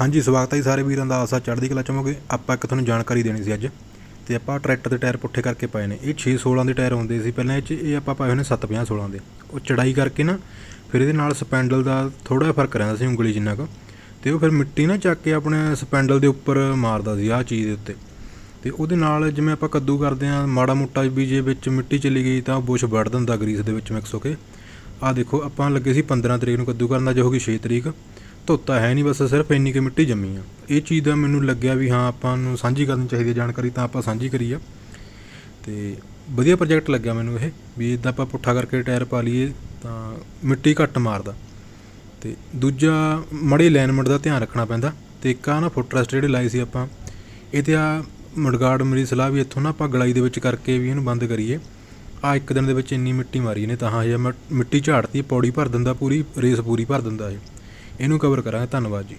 ਹਾਂਜੀ, ਸਵਾਗਤ ਹੈ ਜੀ ਸਾਰੇ ਵੀਰਾਂ ਦਾ। ਆਸਾ ਚੜ੍ਹਦੀ ਕਲਾ ਚਮੋਗੇ ਆਪਾਂ ਇੱਕ ਤੁਹਾਨੂੰ ਜਾਣਕਾਰੀ ਦੇਣੀ ਸੀ ਅੱਜ ਤੇ ਆਪਾਂ ਟਰੈਕਟਰ ਦੇ ਟਾਇਰ ਪੁੱਠੇ ਕਰਕੇ ਪਾਏ ਨੇ। ਇਹ 6 16 ਦੇ ਟਾਇਰ ਹੁੰਦੇ ਸੀ। ਪਹਿਲਾਂ ਇਹ 'ਚ ਇਹ ਆਪਾਂ ਪਾਏ ਹੋਏ ਨੇ 7 50 16 ਦੇ। ਉਹ ਚੜਾਈ ਕਰਕੇ ਨਾ, ਫਿਰ ਇਹਦੇ ਨਾਲ ਸਪੈਂਡਲ ਦਾ ਥੋੜਾ ਜਿਹਾ ਫ਼ਰਕ ਰਹਿੰਦਾ ਸੀ ਉਂਗਲੀ ਜਿੰਨਾ ਕੁ। ਤੇ ਉਹ ਫਿਰ ਮਿੱਟੀ ਨਾ ਚੱਕ ਕੇ ਆਪਣੇ ਸਪੈਂਡਲ ਦੇ ਉੱਪਰ ਮਾਰਦਾ ਸੀ ਆਹ ਚੀਜ਼ ਦੇ ਉੱਤੇ। ਤੇ ਉਹਦੇ ਨਾਲ ਜਿਵੇਂ ਆਪਾਂ ਕੱਦੂ ਕਰਦੇ ਆ ਮਾੜਾ ਮੋਟਾ ਵੀ ਜੇ ਵਿੱਚ ਮਿੱਟੀ ਚਲੀ ਗਈ ਤਾਂ ਬੁਸ਼ ਵੜ ਦਿੰਦਾ ਗਰੀਸ ਦੇ ਵਿੱਚ ਮਿਕਸ ਹੋ ਕੇ। ਆਹ ਦੇਖੋ, ਆਪਾਂ ਲੱਗੇ ਸੀ 15 ਤਰੀਕ ਨੂੰ ਕੱਦੂ ਕਰਨ ਅੱਜ ਹੋ ਗਈ 6 ਤਰੀਕ। ਧੋਤਾ ਹੈ ਨਹੀਂ, ਬਸ ਸਿਰਫ ਇੰਨੀ ਕਿ ਮਿੱਟੀ ਜੰਮੀ ਆ। ਇਹ ਚੀਜ਼ ਦਾ ਮੈਨੂੰ ਲੱਗਿਆ ਵੀ ਹਾਂ, ਆਪਾਂ ਨੂੰ ਸਾਂਝੀ ਕਰਨੀ ਚਾਹੀਦੀ ਹੈ ਜਾਣਕਾਰੀ, ਤਾਂ ਆਪਾਂ ਸਾਂਝੀ ਕਰੀ ਆ। ਤੇ ਵਧੀਆ ਪ੍ਰੋਜੈਕਟ ਲੱਗਿਆ ਮੈਨੂੰ ਇਹ, ਵੀ ਇਦਾਂ ਆਪਾਂ ਪੁੱਠਾ ਕਰਕੇ ਟਾਇਰ ਪਾ ਲਈਏ ਤਾਂ ਮਿੱਟੀ ਘੱਟ ਮਾਰਦਾ। ਤੇ ਦੂਜਾ, ਮੜੀ ਅਲਾਈਨਮੈਂਟ ਦਾ ਧਿਆਨ ਰੱਖਣਾ ਪੈਂਦਾ। ਤੇ ਇੱਕ ਆ ਨਾ ਫੁੱਟ ਰੈਸਟ ਜਿਹੜੇ ਲਾਏ ਸੀ ਆਪਾਂ ਇਹ ਤੇ ਆ ਮਡਗਾਰਡ ਮੇਰੀ ਸਲਾਹ ਵੀ ਇੱਥੋਂ ਨਾ ਆਪਾਂ ਗਲਾਈ ਦੇ ਵਿੱਚ ਕਰਕੇ ਵੀ ਇਹਨੂੰ ਬੰਦ ਕਰੀਏ। ਆ ਇੱਕ ਦਿਨ ਦੇ ਵਿੱਚ ਇੰਨੀ ਮਿੱਟੀ ਮਾਰੀ ਇਹਨੇ, ਤਾਂ ਹਾਂ ਜੇ ਮਿੱਟੀ ਝਾੜਤੀ, ਪੌੜੀ ਭਰ ਦਿੰਦਾ, ਪੂਰੀ, ਰੇਸ ਪੂਰੀ ਭਰ ਦਿੰਦਾ ਇਹ। ਇਹਨੂੰ ਕਵਰ ਕਰਾਂਗੇ। ਧੰਨਵਾਦ ਜੀ।